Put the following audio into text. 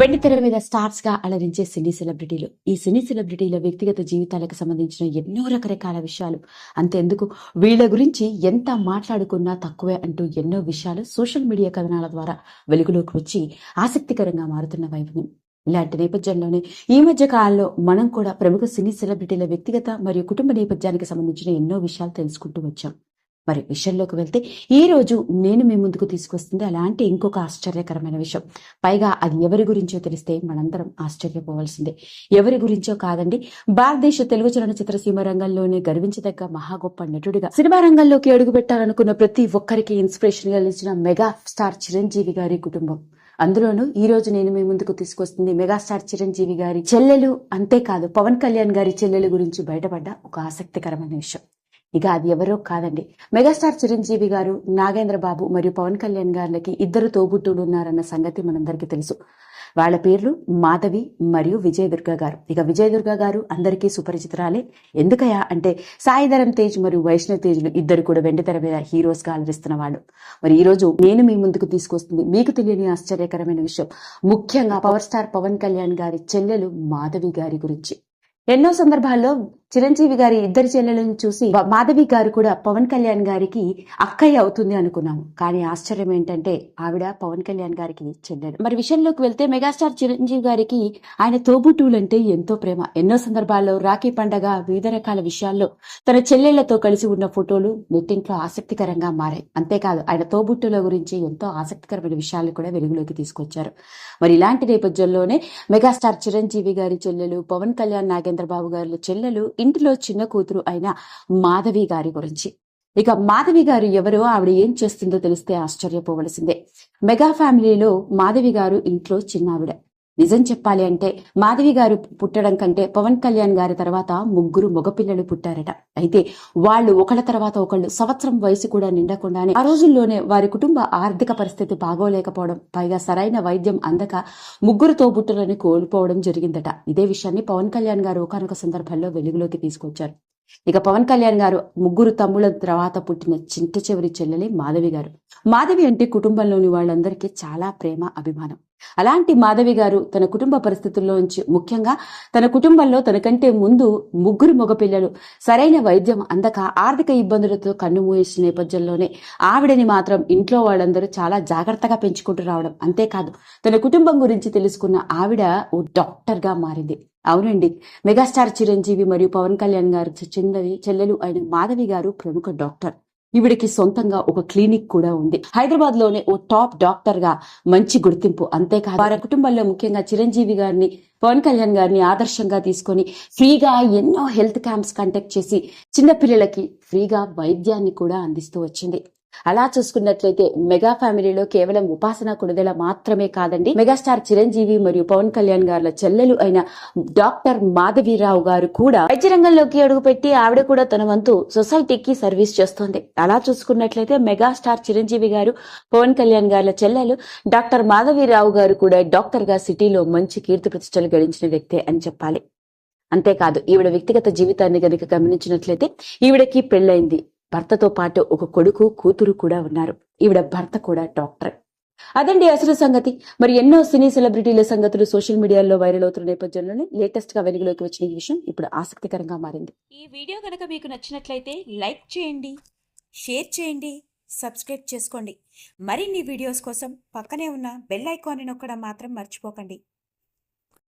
వెండితెరల మీద స్టార్స్గా అలరించే సినీ సెలబ్రిటీలు. ఈ సినీ సెలబ్రిటీల వ్యక్తిగత జీవితాలకు సంబంధించిన ఎన్నో రకరకాల విషయాలు. అంతేందుకు? వీళ్ళ గురించి ఎంత మాట్లాడుకున్నా తక్కువే అంటూ ఎన్నో విషయాలు సోషల్ మీడియా కథనాల ద్వారా వెలుగులోకి వచ్చి ఆసక్తికరంగా మారుతున్న వైభవం ఇలాంటి నేపథ్యంలోనే ఈ మధ్య కాలంలో మనం కూడా ప్రముఖ సినీ సెలబ్రిటీల వ్యక్తిగత మరియు కుటుంబ నేపథ్యానికి సంబంధించిన ఎన్నో విషయాలు తెలుసుకుంటూ వచ్చాం. మరి విషయంలోకి వెళ్తే ఈ రోజు నేను మీ ముందుకు తీసుకొస్తుంది అలాంటి ఇంకొక ఆశ్చర్యకరమైన విషయం. పైగా అది ఎవరి గురించో తెలిస్తే మనందరం ఆశ్చర్యపోవాల్సిందే. ఎవరి గురించో కాదండి భారతదేశ తెలుగు చలనచిత్ర సీమ రంగంలోనే గర్వించదగ్గ మహా గొప్ప నటుడిగా సినిమా రంగంలోకి అడుగు పెట్టాలనుకున్న ప్రతి ఒక్కరికి ఇన్స్పిరేషన్గా మెగా స్టార్ చిరంజీవి గారి కుటుంబం. అందులోనూ ఈ రోజు నేను మీ ముందుకు తీసుకొస్తుంది మెగాస్టార్ చిరంజీవి గారి చెల్లెలు అంతేకాదు పవన్ కళ్యాణ్ గారి చెల్లెలు గురించి బయటపడ్డ ఒక ఆసక్తికరమైన విషయం. ఇక అది ఎవరో కాదండి. మెగాస్టార్ చిరంజీవి గారు నాగేంద్ర బాబు మరియు పవన్ కళ్యాణ్ గారికి ఇద్దరు తోబుట్టులు ఉన్నారన్న సంగతి మనందరికీ తెలుసు. వాళ్ళ పేర్లు మాధవి మరియు విజయ దుర్గా గారు. ఇక విజయ దుర్గా గారు అందరికీ సుపరిచితురాలే. ఎందుకయా అంటే సాయిధరం తేజ్ మరియు వైష్ణవ్ తేజ్లు ఇద్దరు కూడా వెండితెర మీద హీరోస్గా అలరిస్తున్న వాళ్ళు. మరి ఈ రోజు నేను మీ ముందుకు తీసుకొస్తుంది మీకు తెలియని ఆశ్చర్యకరమైన విషయం. ముఖ్యంగా పవర్ స్టార్ పవన్ కళ్యాణ్ గారి చెల్లెలు మాధవి గారి గురించి. ఎన్నో సందర్భాల్లో చిరంజీవి గారి ఇద్దరు చెల్లెలను చూసి మాధవి గారు కూడా పవన్ కళ్యాణ్ గారికి అక్కయ్య అవుతుంది అనుకున్నాము కానీ ఆశ్చర్యం ఏంటంటే ఆవిడ పవన్ కళ్యాణ్ గారికి చెల్లెలు. మరి విషయంలోకి వెళ్తే మెగాస్టార్ చిరంజీవి గారికి ఆయన తోబుట్టువులంటే ఎంతో ప్రేమ. ఎన్నో సందర్భాల్లో రాఖీ పండగ వివిధ రకాల విషయాల్లో తన చెల్లెళ్ళతో కలిసి ఉన్న ఫోటోలు నెట్టింట్లో ఆసక్తికరంగా మారాయి. అంతేకాదు ఆయన తోబుట్టుల గురించి ఎంతో ఆసక్తికరమైన విషయాలు కూడా వెలుగులోకి తీసుకొచ్చారు. మరి ఇలాంటి నేపథ్యంలోనే మెగాస్టార్ చిరంజీవి గారి చెల్లెలు పవన్ కళ్యాణ్ నాగేంద్ర బాబు గారి చెల్లెలు ఇంటిలో చిన్న కూతురు అయిన మాధవి గారి గురించి. ఇక మాధవి గారు ఎవరో ఆవిడ ఏం చేస్తుందో తెలిస్తే ఆశ్చర్యపోవలసిందే. మెగా ఫ్యామిలీలో మాధవి గారు ఇంట్లో చిన్నావిడ. నిజం చెప్పాలి అంటే మాధవి గారు పుట్టడం కంటే పవన్ కళ్యాణ్ గారి తర్వాత ముగ్గురు మగపిల్లలు పుట్టారట. అయితే వాళ్ళు ఒకళ్ళ తర్వాత ఒకళ్ళు సంవత్సరం వయసు కూడా నిండకుండానే ఆ రోజుల్లోనే వారి కుటుంబ ఆర్థిక పరిస్థితి బాగోలేకపోవడం పైగా సరైన వైద్యం అందక ముగ్గురు తోబుట్టులని కోల్పోవడం జరిగిందట. ఇదే విషయాన్ని పవన్ కళ్యాణ్ గారు ఒకనొక సందర్భంలో వెలుగులోకి తీసుకొచ్చారు. ఇక పవన్ కళ్యాణ్ గారు ముగ్గురు తమ్ముల తర్వాత పుట్టిన చింత చివరి చెల్లెలే మాధవి గారు. మాధవి అంటే కుటుంబంలోని వాళ్ళందరికీ చాలా ప్రేమ అభిమానం. అలాంటి మాధవి గారు తన కుటుంబ పరిస్థితుల్లోంచి ముఖ్యంగా తన కుటుంబంలో తనకంటే ముందు ముగ్గురు మగపిల్లలు సరైన వైద్యం అందక ఆర్థిక ఇబ్బందులతో కన్ను మూసిన నేపథ్యంలోనే ఆవిడని మాత్రం ఇంట్లో వాళ్ళందరూ చాలా జాగ్రత్తగా పెంచుకుంటూ రావడం అంతేకాదు తన కుటుంబం గురించి తెలుసుకున్న ఆవిడ ఓ డాక్టర్గా మారింది. అవునండి. మెగాస్టార్ చిరంజీవి మరియు పవన్ కళ్యాణ్ గారు చిన్నది చెల్లెలు అయిన మాధవి గారు ప్రముఖ డాక్టర్. ఈవిడికి సొంతంగా ఒక క్లినిక్ కూడా ఉంది. హైదరాబాద్లోనే ఓ టాప్ డాక్టర్గా మంచి గుర్తింపు అంతేకాదు వారి కుటుంబంలో ముఖ్యంగా చిరంజీవి గారిని పవన్ కళ్యాణ్ గారిని ఆదర్శంగా తీసుకొని ఫ్రీగా ఎన్నో హెల్త్ క్యాంప్స్ కండక్ట్ చేసి చిన్నపిల్లలకి ఫ్రీగా వైద్యాన్ని కూడా అందిస్తూ వచ్చింది. అలా చూసుకున్నట్లయితే మెగా ఫ్యామిలీలో కేవలం ఉపాసన కొనుదల మాత్రమే కాదండి. మెగాస్టార్ చిరంజీవి మరియు పవన్ కళ్యాణ్ గారుల చెల్లెలు అయిన డాక్టర్ మాధవీరావు గారు కూడా వైద్య రంగంలోకి అడుగుపెట్టి ఆవిడ కూడా తన వంతు సొసైటీకి సర్వీస్ చేస్తోంది. అలా చూసుకున్నట్లయితే మెగాస్టార్ చిరంజీవి గారు పవన్ కళ్యాణ్ గారుల చెల్లెలు డాక్టర్ మాధవీరావు గారు కూడా డాక్టర్గా సిటీలో మంచి కీర్తి ప్రతిష్టలు గడించిన వ్యక్తే అని చెప్పాలి. అంతేకాదు ఈవిడ వ్యక్తిగత జీవితాన్ని గనుక గమనించినట్లయితే ఈవిడకి పెళ్ళైంది భర్తతో పాటు ఒక కొడుకు కూతురు కూడా ఉన్నారు. ఈవిడ భర్త కూడా డాక్టర్. అదండి అసలు సంగతి. మరి ఎన్నో సినీ సెలబ్రిటీల సంగతులు సోషల్ మీడియాలో వైరల్ అవుతున్న నేపథ్యంలోనే లేటెస్ట్గా వెలుగులోకి వచ్చిన ఈ విషయం ఇప్పుడు ఆసక్తికరంగా మారింది. ఈ వీడియో కనుక మీకు నచ్చినట్లయితే లైక్ చేయండి షేర్ చేయండి సబ్స్క్రైబ్ చేసుకోండి. మరిన్ని వీడియోస్ కోసం పక్కనే ఉన్న బెల్ ఐకాన్ని నొక్కడం మాత్రం మర్చిపోకండి.